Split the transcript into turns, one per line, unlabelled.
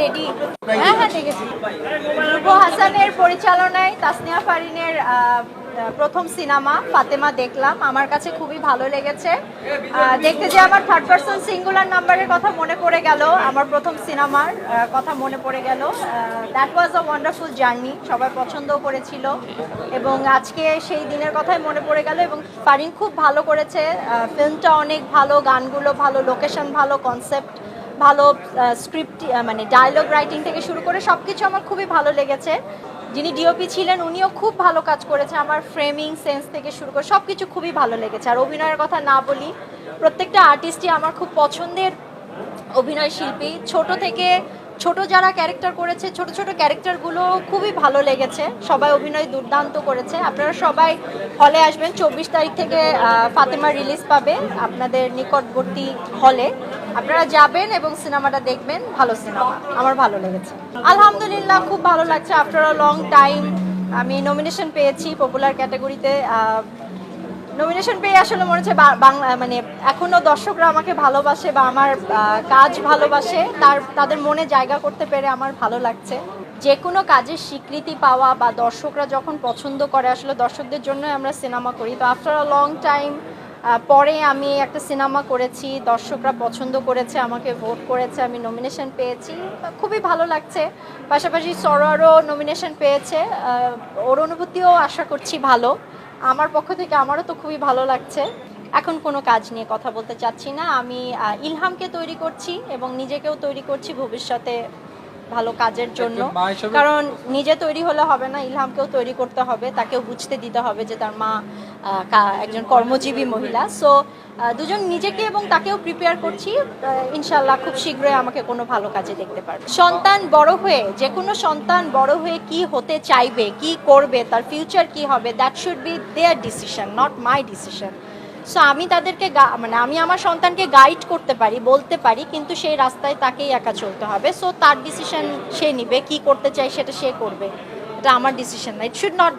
লেগেছে রূপ হাসানের পরিচালনায় তাসনিয়া ফারিনের প্রথম সিনেমা, ফাতেমা দেখলাম। আমার কাছে খুবই ভালো লেগেছে। দেখতে যে আমার থার্ড পার্সন সিঙ্গুলার নাম্বারের কথা মনে পড়ে গেল, আমার প্রথম সিনেমার কথা মনে পড়ে গেল। That was a wonderful journey সবাই পছন্দও করেছিল। এবং আজকে সেই দিনের কথাই মনে পড়ে গেল এবং ফারিন খুব ভালো করেছে। ফিল্মটা অনেক ভালো, গানগুলো ভালো লোকেশন ভালো কনসেপ্ট ভালো স্ক্রিপ্ট মানে ডায়লগ রাইটিং থেকে শুরু করে সব কিছু আমার খুবই ভালো লেগেছে। যিনি ডিওপি ছিলেন, উনিও খুব ভালো কাজ করেছে আমার ফ্রেমিং সেন্স থেকে শুরু করে সব কিছু খুবই ভালো লেগেছে। আর অভিনয়ের কথা না বলি, প্রত্যেকটা আর্টিস্টই আমার খুব পছন্দের অভিনয় শিল্পী। ছোট থেকে, ছোট যারা ক্যারেক্টার করেছে, ছোট ছোট ক্যারেক্টারগুলো খুবই ভালো লেগেছে। সবাই অভিনয় দুর্দান্ত করেছে। আপনারা সবাই হলে আসবেন। চব্বিশ তারিখ থেকে ফাতেমা রিলিজ পাবে আপনাদের নিকটবর্তী হলে আপনারা যাবেন এবং সিনেমাটা দেখবেন, ভালো সিনেমা। আমার ভালো লেগেছে। আলহামদুলিল্লাহ, খুব ভালো লাগছে। আফটার আ লং টাইম আমি নমিনেশন পেয়েছি পপুলার ক্যাটাগরিতে নমিনেশন পেয়ে আসলে মনে হচ্ছে মানে এখনও দর্শকরা আমাকে ভালোবাসে বা আমার কাজ ভালোবাসে। তার, তাদের মনে জায়গা করতে পেরে আমার ভালো লাগছে। যে কোনো কাজের স্বীকৃতি পাওয়া বা দর্শকরা যখন পছন্দ করে, আসলে দর্শকদের জন্যই আমরা সিনেমা করি। তো আফটার আ লং টাইম পরে আমি একটা সিনেমা করেছি, দর্শকরা পছন্দ করেছে, আমাকে ভোট করেছে, আমি নমিনেশন পেয়েছি। খুবই ভালো লাগছে। পাশাপাশি সরোয়ারও নমিনেশন পেয়েছে। ওর অনুভূতিও আশা করছি ভালো। আমার পক্ষ থেকে আমারও তো খুবই ভালো লাগছে। এখন কোনো কাজ নিয়ে কথা বলতে চাচ্ছি না। আমি ইলহামকে তৈরি করছি এবং নিজেকেও তৈরি করছি ভবিষ্যতে। ভালো কাজের জন্য। কারণ নিজে তৈরি হলে হবে না ইলহামকেও তৈরি করতে হবে তাকেও বুঝতে দিতে হবে যে তার মা একজন কর্মজীবী মহিলা। সো দুজন নিজেকে এবং তাকেও প্রিপেয়ার করছি। ইনশাল্লাহ খুব শীঘ্রই আমাকে কোনো ভালো কাজে দেখতে পারবে। সন্তান বড় হয়ে যে কোনো সন্তান বড় হয়ে কি হতে চাইবে কি করবে তার ফিউচার কি হবে that should be their decision not my decision so আমি তাদেরকে মানে আমি আমার সন্তানকে গাইড করতে পারি, বলতে পারি, কিন্তু সেই রাস্তায় তাকেই একা চলতে হবে। সো তার ডিসিশন সে নিবে, কি করতে চাই সেটা সে করবে। এটা আমার ডিসিশন না ইট শুড নট